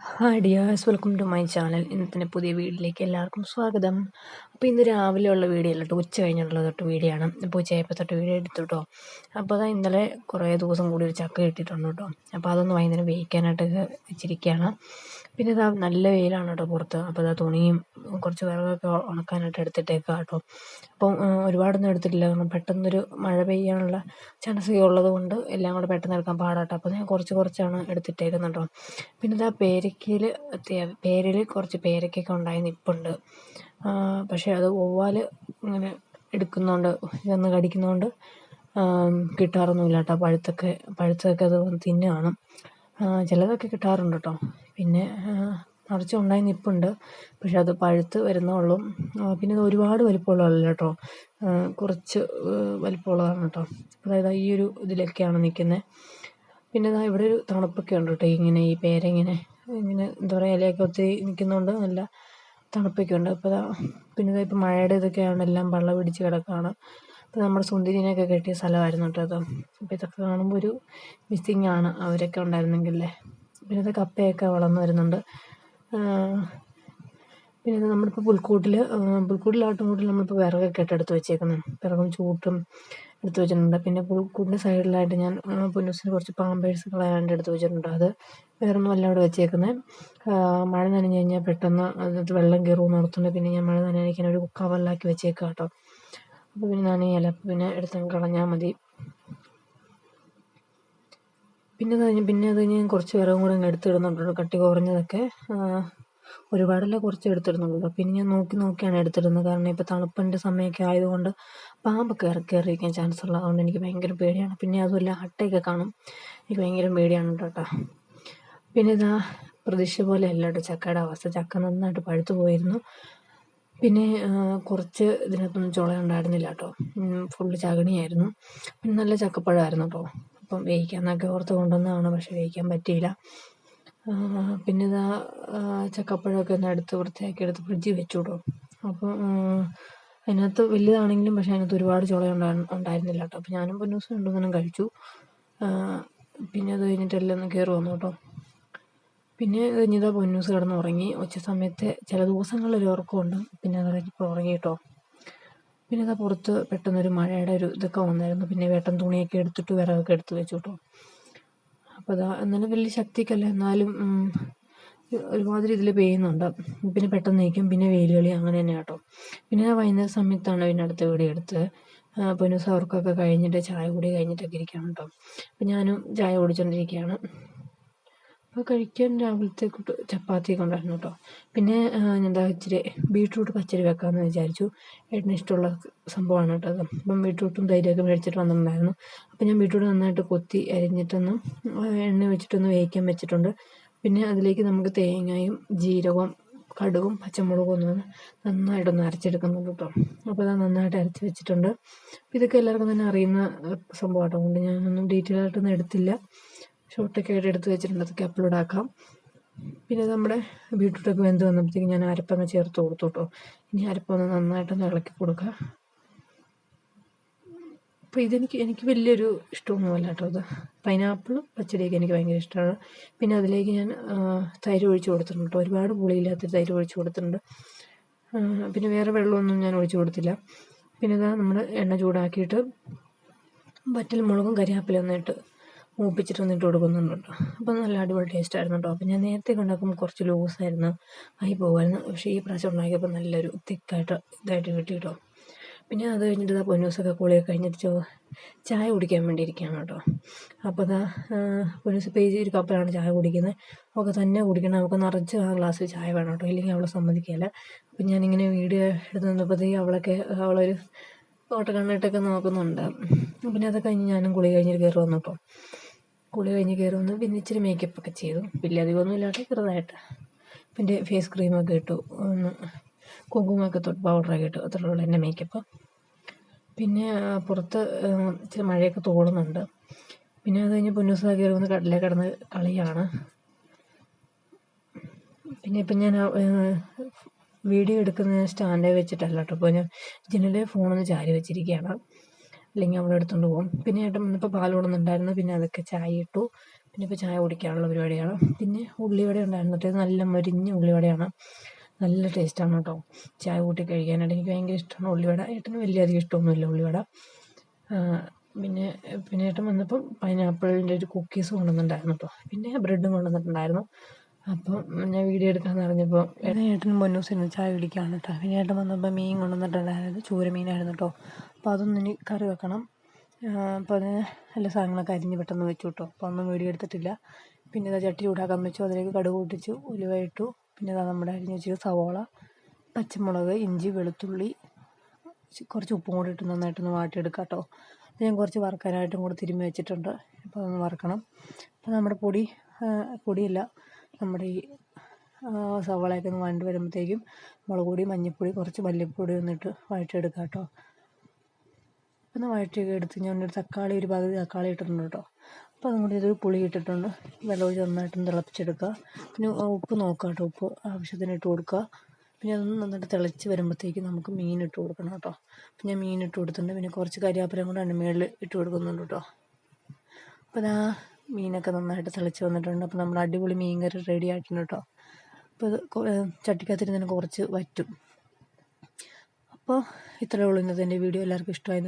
Hi dears welcome to my channel ഇന്നത്തെ പുതിയ വീഡിയോയിലേക്ക് എല്ലാവർക്കും സ്വാഗതം. അപ്പോൾ ഇന്ന് രാവിലെ ഉള്ള വീഡിയോ അല്ല കേട്ടോ ഉച്ച കഴിഞ്ഞുള്ള തൊട്ട് വീഡിയോ ആണ്. അപ്പോൾ ഉച്ചയായപ്പോൾ തൊട്ട് വീഡിയോ എടുത്തു കേട്ടോ അപ്പോൾ അതാ ഇന്നലെ കുറേ ദിവസം കൂടി ഒരു ചക്ക കിട്ടിയിട്ടുണ്ട് കേട്ടോ അപ്പോൾ അതൊന്ന് വൈകുന്നേരം വേവിക്കാനായിട്ട് വെച്ചിരിക്കുകയാണ് പിന്നെ ഇതാ നല്ല വെയിലാണ് കേട്ടോ പുറത്ത്. അപ്പോൾ ഇതാ തുണിയും കുറച്ച് വിറകൊക്കെ ഉണക്കാനായിട്ട് എടുത്തിട്ടേക്കാം കേട്ടോ അപ്പം ഒരുപാടൊന്നും എടുത്തിട്ടില്ല. കാരണം പെട്ടെന്നൊരു മഴ പെയ്യാനുള്ള ചാൻസ് ഉള്ളത് കൊണ്ട് എല്ലാം കൂടെ പെട്ടെന്ന് എടുക്കാൻ പാടാട്ടോ അപ്പോൾ ഞാൻ കുറച്ച് കുറച്ചാണ് എടുത്തിട്ടേക്കുന്നത് കേട്ടോ പിന്നെ ഇതാ പേരക്കയിൽ പേരിൽ കുറച്ച് പേരക്കൊക്കെ ഉണ്ടായി നിൽപ്പുണ്ട് പക്ഷേ അത് വവ്വാൽ ഇങ്ങനെ എടുക്കുന്നതുകൊണ്ട് ഇതൊന്ന് കടിക്കുന്നതുകൊണ്ട് കിട്ടാറൊന്നുമില്ല കേട്ടോ പഴുത്തൊക്കെ പഴുത്തൊക്കെ അത് തിന്നുകയാണ് ചിലതൊക്കെ കിട്ടാറുണ്ട് കേട്ടോ പിന്നെ നിറച്ച് ഉണ്ടായി നിൽപ്പുണ്ട് പക്ഷെ അത് പഴുത്ത് വരുന്നേ ഉള്ളൂ പിന്നെ ഇത് ഒരുപാട് വലിപ്പമുള്ളതല്ല കേട്ടോ കുറച്ച് വലിപ്പമുള്ളതാണ് കേട്ടോ അതായത് ഈ ഒരു ഇതിലൊക്കെയാണ് നിൽക്കുന്നത് പിന്നെ ഇതാ ഇവിടെ ഒരു തണുപ്പൊക്കെ ഉണ്ട് കേട്ടോ ഇങ്ങനെ ഈ പേര ഇങ്ങനെ ഇങ്ങനെ എന്താ പറയുക ഇലയൊക്കെ ഒത്തിരി നിൽക്കുന്നതുകൊണ്ട് നല്ല തണുപ്പൊക്കെ ഉണ്ട് അപ്പോൾ പിന്നെ ഇതാ ഇപ്പം മഴയുടെ ഇതൊക്കെ ഇതൊക്കെയാണ് എല്ലാം വെള്ളം പിടിച്ച് കിടക്കുകയാണ് അപ്പോൾ നമ്മുടെ സുന്ദരിനെയൊക്കെ കെട്ടിയ സ്ഥലമായിരുന്നു കേട്ടോ അത്. അപ്പോൾ ഇതൊക്കെ കാണുമ്പോൾ ഒരു മിസ്സിങ് ആണ് അവരൊക്കെ ഉണ്ടായിരുന്നെങ്കിലേ പിന്നെ ഇത് കപ്പയൊക്കെ വളർന്നു വരുന്നുണ്ട്. പിന്നെ ഇത് നമ്മളിപ്പോൾ പുൽക്കൂട്ടിൽ പുൽക്കൂട്ടിലാട്ടും കൂട്ടിൽ നമ്മളിപ്പോൾ വിറകൊക്കെ ഇട്ടെടുത്ത് വെച്ചേക്കുന്നത് വിറകും ചൂട്ടും എടുത്ത് വെച്ചിട്ടുണ്ട്. പിന്നെ പുൽക്കൂടിന്റെ സൈഡിലായിട്ട് ഞാൻ പുന്നൂസിന് കുറച്ച് പാമ്പേഴ്സ് കളയാണ്ട് എടുത്ത് വെച്ചിട്ടുണ്ട്. അത് വേറൊന്നും അല്ല അവിടെ വെച്ചേക്കുന്നത് മഴ നനഞ്ഞു കഴിഞ്ഞാൽ പെട്ടെന്ന് അതിനകത്ത് വെള്ളം കയറുമെന്ന് ഓർത്തുണ്ട് പിന്നെ ഞാൻ മഴ നനയ്ക്കാൻ ഒരു കവറിലാക്കി വെച്ചേക്കാം കേട്ടോ. അപ്പോൾ പിന്നെ നനയല്ല അപ്പോൾ പിന്നെ എടുത്ത് കളഞ്ഞാൽ മതി. പിന്നെ അത് കഴിഞ്ഞ് പിന്നെ അത് കഴിഞ്ഞ് ഞാൻ കുറച്ച് വിറകും കൂടെ അങ്ങ് എടുത്തിടുന്നുണ്ട് കട്ടി. കുറഞ്ഞതൊക്കെ. ഒരുപാടല്ല കുറച്ച് എടുത്തിരുന്നുള്ളൂ. പിന്നെ ഞാൻ നോക്കി നോക്കിയാണ് എടുത്തിരുന്നത്. കാരണം ഇപ്പോൾ തണുപ്പിന്റെ സമയമൊക്കെ ആയതുകൊണ്ട് പാമ്പ് കയറി കയറിയിരിക്കാൻ ചാൻസ് ഉള്ളത് അതുകൊണ്ട് എനിക്ക് ഭയങ്കര പേടിയാണ്. പിന്നെ അതുമല്ല അട്ടയൊക്കെ കാണും. എനിക്ക് ഭയങ്കര പേടിയാണ് കേട്ടോ പിന്നെ ഇതാ പ്രതീക്ഷ പോലെ അല്ല കേട്ടോ ചക്കയുടെ അവസ്ഥ. ചക്ക നന്നായിട്ട് പഴുത്തു പോയിരുന്നു. പിന്നെ കുറച്ച് ഇതിനകത്തൊന്നും ചുള ഉണ്ടായിരുന്നില്ല കേട്ടോ. ഫുള്ള് ചകണിയായിരുന്നു. പിന്നെ നല്ല ചക്കപ്പഴമായിരുന്നു കേട്ടോ. അപ്പം വേവിക്കാമെന്നൊക്കെ ഓർത്ത് കൊണ്ടുവന്നതാണ്. പക്ഷെ വേവിക്കാൻ പറ്റിയില്ല. പിന്നെ ഇതാ ചക്കപ്പഴമൊക്കെ ഒന്ന് എടുത്ത് വൃത്തിയാക്കി എടുത്ത് ഫ്രിഡ്ജിൽ വെച്ചു കേട്ടോ അപ്പം അതിനകത്ത് വലുതാണെങ്കിലും പക്ഷേ അതിനകത്ത് ഒരുപാട് ചുള ഉണ്ടായിരുന്നില്ല കേട്ടോ. അപ്പം ഞാനും പൊന്നൂസും രണ്ടുമൂന്നെണ്ണം കഴിച്ചു. പിന്നെ അത് കഴിഞ്ഞിട്ട് എല്ലാം ഒന്ന് കയറി വന്നു കേട്ടോ. പിന്നെ കഴിഞ്ഞിതാ പൊന്നൂസ് കിടന്ന് ഉറങ്ങി ഉച്ച സമയത്ത് ചില ദിവസങ്ങളിൽ ഉറക്കമുണ്ട്. പിന്നെ അത് കഴിഞ്ഞപ്പോൾ ഉറങ്ങി കേട്ടോ. പിന്നെ അതാ പുറത്ത് പെട്ടെന്നൊരു മഴയുടെ ഒരു ഇതൊക്കെ വന്നായിരുന്നു. പിന്നെ വേട്ടൻ തുണിയൊക്കെ എടുത്തിട്ട് വിറകൊക്കെ എടുത്ത് വെച്ചു കേട്ടോ. അപ്പോൾ അതാ എന്നാലും വലിയ ശക്തിക്കല്ല എന്നാലും ഒരുമാതിരി ഇതിൽ പെയ്യുന്നുണ്ട്. പിന്നെ പെട്ടെന്ന് നയിക്കും പിന്നെ വെയിൽ കളി അങ്ങനെ തന്നെ കേട്ടോ. പിന്നെ ഞാൻ വൈകുന്നേരം സമയത്താണ് പിന്നെ അടുത്ത വീഡിയോ എടുത്ത് പിന്നെ സവർക്കൊക്കെ കഴിഞ്ഞിട്ട് ചായ കൂടി കഴിഞ്ഞിട്ടൊക്കെ ഇരിക്കുകയാണ് കേട്ടോ. അപ്പം ഞാനും ചായ കുടിച്ചുകൊണ്ടിരിക്കുകയാണ് അപ്പോൾ കഴിക്കാൻ രാവിലത്തെ ചപ്പാത്തി ഉണ്ടായിരുന്നു കേട്ടോ. പിന്നെ എന്താ ഇച്ചിരി ബീട്രൂട്ട് പച്ചരി വെക്കാമെന്ന് വിചാരിച്ചു. ഏട്ടന് ഇഷ്ടമുള്ള സംഭവമാണ് കേട്ടോ അത്. അപ്പം ബീട്രൂട്ടും തൈരൊക്കെ മേടിച്ചിട്ട് വന്നിട്ടുണ്ടായിരുന്നു. അപ്പം ഞാൻ ബീട്രൂട്ട് നന്നായിട്ട് കൊത്തി അരിഞ്ഞിട്ടൊന്ന് എണ്ണ വെച്ചിട്ടൊന്ന് വേവിക്കാൻ വെച്ചിട്ടുണ്ട്. പിന്നെ അതിലേക്ക് നമുക്ക് തേങ്ങയും ജീരകവും കടുകും പച്ചമുളകും ഒന്ന് നന്നായിട്ടൊന്ന് അരച്ചെടുക്കുന്നുണ്ട് കേട്ടോ. അപ്പോൾ അത് നന്നായിട്ട് അരച്ച് വെച്ചിട്ടുണ്ട്. ഇതൊക്കെ എല്ലാവർക്കും തന്നെ അറിയുന്ന സംഭവമാട്ടോ അതുകൊണ്ട് ഞാനൊന്നും ഡീറ്റെയിൽ ആയിട്ടൊന്നും എടുത്തില്ല. ഷോർട്ടൊക്കെ ആയിട്ട് എടുത്ത് വെച്ചിട്ടുണ്ട് അതൊക്കെ അപ്ലോഡ് ആക്കാം. പിന്നെ നമ്മുടെ ബീട്രൂട്ടൊക്കെ വെന്ത് വന്നപ്പോഴത്തേക്ക് ഞാൻ അരപ്പങ്ങ് ചേർത്ത് കൊടുത്തു കേട്ടോ ഇനി അരപ്പൊന്ന് നന്നായിട്ടൊന്ന് ഇളക്കി കൊടുക്കുക അപ്പോൾ ഇതെനിക്ക് എനിക്ക് വലിയൊരു ഇഷ്ടമൊന്നുമല്ല കേട്ടോ ഇത്. പൈനാപ്പിളും പച്ചടിയൊക്കെ എനിക്ക് ഭയങ്കര ഇഷ്ടമാണ്. പിന്നെ അതിലേക്ക് ഞാൻ തൈര് ഒഴിച്ച് കൊടുത്തിട്ടുണ്ട് കേട്ടോ. ഒരുപാട് പുളിയില്ലാത്ത തൈര് ഒഴിച്ച് കൊടുത്തിട്ടുണ്ട്. പിന്നെ വേറെ വെള്ളമൊന്നും ഞാൻ ഒഴിച്ച് കൊടുത്തില്ല. പിന്നെ ഇതാ നമ്മൾ എണ്ണ ചൂടാക്കിയിട്ട് വറ്റൽ മുളകും കരിയാപ്പിലൊന്നും ഇട്ട് മൂപ്പിച്ചിട്ട് വന്നിട്ട് കൊടുക്കുന്നുണ്ട് കേട്ടോ അപ്പോൾ നല്ല അടിപൊളി ടേസ്റ്റ് ആയിരുന്നു കേട്ടോ അപ്പം ഞാൻ നേരത്തെ ഉണ്ടാക്കുമ്പോൾ കുറച്ച് ലൂസായിരുന്നു ആയി പോകുമായിരുന്നു പക്ഷേ ഈ പ്രാവശ്യം ഉണ്ടാക്കിയപ്പോൾ നല്ലൊരു തിക്കായിട്ട് ഇതായിട്ട് കിട്ടി കേട്ടോ പിന്നെ അത് കഴിഞ്ഞിട്ട് ഇതാ പൊന്നൂസൊക്കെ കുളിയൊക്കെ കഴിഞ്ഞിട്ട് ചായ കുടിക്കാൻ വേണ്ടി ഇരിക്കുകയാണ് കേട്ടോ അപ്പോൾ അതാ പൊന്നൂസ് പേജ് ഒരു കപ്പിലാണ് ചായ കുടിക്കുന്നത്. ഒക്കെ തന്നെ കുടിക്കണം. നമുക്ക് നിറച്ച് ആ ഗ്ലാസ് ചായ വേണം കേട്ടോ. ഇല്ലെങ്കിൽ അവളെ സമ്മതിക്കില്ല അപ്പം ഞാനിങ്ങനെ വീഡിയോ എടുത്ത് നിന്നപ്പോഴത്തേക്ക് അവളൊക്കെ അവളൊരു ഫോട്ടോ കണ്ടിട്ടൊക്കെ നോക്കുന്നുണ്ട് പിന്നെ അതൊക്കെ കഴിഞ്ഞ് ഞാനും കുളി കഴിഞ്ഞിട്ട് കയറി വന്നു കേട്ടോ. കുളി കഴിഞ്ഞ് കയറി വന്നു പിന്നെ ഇച്ചിരി മേക്കപ്പ് ഒക്കെ ചെയ്തു. വലിയ അധികമൊന്നും ഇല്ലാതെ ചെറുതായിട്ട്. പിന്നെ ഫേസ് ക്രീമൊക്കെ ഇട്ടു. ഒന്ന് കുങ്കുമൊക്കെ തൊട്ട് പൗഡറൊക്കെ ഇട്ടു. അത്രയുള്ള എന്റെ മേക്കപ്പ് പിന്നെ പുറത്ത് ഇച്ചിരി മഴയൊക്കെ തോളുന്നുണ്ട് പിന്നെ അത് കഴിഞ്ഞ് പൊന്നൂസ കയറി വന്ന് കടലിൽ കിടന്ന് കളിയാണ്. പിന്നെ ഇപ്പം ഞാൻ വീഡിയോ എടുക്കുന്ന സ്റ്റാൻഡേ വെച്ചിട്ടല്ല കേട്ടോ. അപ്പോൾ ഞാൻ ജനലിൽ ഫോണൊന്ന് ചാരി വെച്ചിരിക്കുകയാണ്. അല്ലെങ്കിൽ നമ്മൾ എടുത്തുകൊണ്ട് പോകും. പിന്നെ ഏട്ടൻ വന്നപ്പോൾ പാൽ കൊടുക്കുന്നുണ്ടായിരുന്നു പിന്നെ അതൊക്കെ ചായ ഇട്ടു. പിന്നെ ഇപ്പോൾ ചായ കുടിക്കാനുള്ള പരിപാടിയാണ് പിന്നെ ഉള്ളിവട ഉണ്ടായിരുന്നു. നല്ല മൊരിഞ്ഞ ഉള്ളിവടയാണ്. നല്ല ടേസ്റ്റാണ് കേട്ടോ. ചായ കൂട്ടി കഴിക്കാനായിട്ട് എനിക്ക് ഭയങ്കര ഇഷ്ടമാണ് ഉള്ളിവട. ഏട്ടന് വലിയ അധികം ഇഷ്ടമൊന്നുമില്ല ഉള്ളിവട. പിന്നെ പിന്നെ ഏട്ടൻ വന്നപ്പം പൈനാപ്പിളിന്റെ ഒരു കുക്കീസ് കൊണ്ടുവന്നിട്ടുണ്ടായിരുന്നു കേട്ടോ. പിന്നെ ബ്രെഡും കൊണ്ടുവന്നിട്ടുണ്ടായിരുന്നു. അപ്പം ഞാൻ വീഡിയോ എടുക്കാമെന്ന് പറഞ്ഞപ്പോൾ ഏട്ടനും പൊന്നൂസിനും ചായ കുടിക്കുകയാണ് കേട്ടോ പിന്നെ ഏട്ടൻ വന്നപ്പോൾ മീൻ കൊണ്ടുവന്നിട്ടുണ്ടായിരുന്നു. ചൂര മീനായിരുന്നു കേട്ടോ അപ്പോൾ അതൊന്നും ഇനി കറി വെക്കണം. അപ്പോൾ അതിന് എല്ലാ സാധനങ്ങളൊക്കെ അരിഞ്ഞ് പെട്ടെന്ന് വെച്ചു കേട്ടോ അപ്പോൾ ഒന്നും വീഡിയോ എടുത്തിട്ടില്ല. പിന്നെ ഇതാ ചട്ടി ചൂടാക്കാൻ വെച്ചു. അതിലേക്ക് കടുക് പൊട്ടിച്ചു. ഉലുവ ഇട്ടു. പിന്നെ ഇതാ നമ്മുടെ അരിഞ്ഞ് വെച്ച സവോള പച്ചമുളക് ഇഞ്ചി വെളുത്തുള്ളി കുറച്ച് ഉപ്പും കൂടി ഇട്ട് നന്നായിട്ടൊന്ന് വാട്ടിയെടുക്കാം കേട്ടോ ഞാൻ കുറച്ച് വറുക്കാനായിട്ടും കൂടി തിരുമ്മി വെച്ചിട്ടുണ്ട്. അപ്പോൾ അതൊന്ന് വറുക്കണം. അപ്പോൾ നമ്മുടെ പൊടി പൊടിയല്ല നമ്മുടെ ഈ സവാളയൊക്കെ ഒന്ന് വഴണ്ട് വരുമ്പോഴത്തേക്കും മുളക് പൊടി മഞ്ഞൾപ്പൊടി കുറച്ച് മല്ലിപ്പൊടി ഒന്നിട്ട് വഴറ്റിയെടുക്കാം കേട്ടോ. ഒന്ന് വഴറ്റിയൊക്കെ എടുത്ത് ഞാൻ ഒരു തക്കാളി ഒരു പകുതി തക്കാളി ഇട്ടിട്ടുണ്ട് കേട്ടോ. അപ്പോൾ അതും കൂടി ഇതൊരു പുളി ഇട്ടിട്ടുണ്ട്. വെള്ളം ഒഴിച്ച് നന്നായിട്ടൊന്ന് തിളപ്പിച്ചെടുക്കുക. പിന്നെ ഉപ്പ് നോക്കുക കേട്ടോ. ഉപ്പ് ആവശ്യത്തിന് ഇട്ട് കൊടുക്കുക. പിന്നെ അതൊന്ന് നന്നായിട്ട് തിളച്ച് വരുമ്പോഴത്തേക്ക് നമുക്ക് മീൻ ഇട്ട് കൊടുക്കണം കേട്ടോ. അപ്പം ഞാൻ മീൻ ഇട്ട് കൊടുത്തിട്ടുണ്ട്. പിന്നെ കുറച്ച് കരിയാപ്പിലയും കൂടെ അണ്ണമേളിൽ ഇട്ട് കൊടുക്കുന്നുണ്ട് കേട്ടോ. അപ്പോൾ ഇതാ മീനൊക്കെ നന്നായിട്ട് തിളച്ച് വന്നിട്ടുണ്ട്. അപ്പോൾ നമ്മൾ അടിപൊളി മീൻ കറി റെഡി ആയിട്ടുണ്ട് കേട്ടോ അപ്പോൾ ഇത് ചട്ടിക്കകത്തിരുന്ന് കുറച്ച് വറ്റും. അപ്പോൾ ഇത്രയേ ഉള്ളൂ ഇന്നത്തെ എന്റെ വീഡിയോ. എല്ലാവർക്കും ഇഷ്ടമായി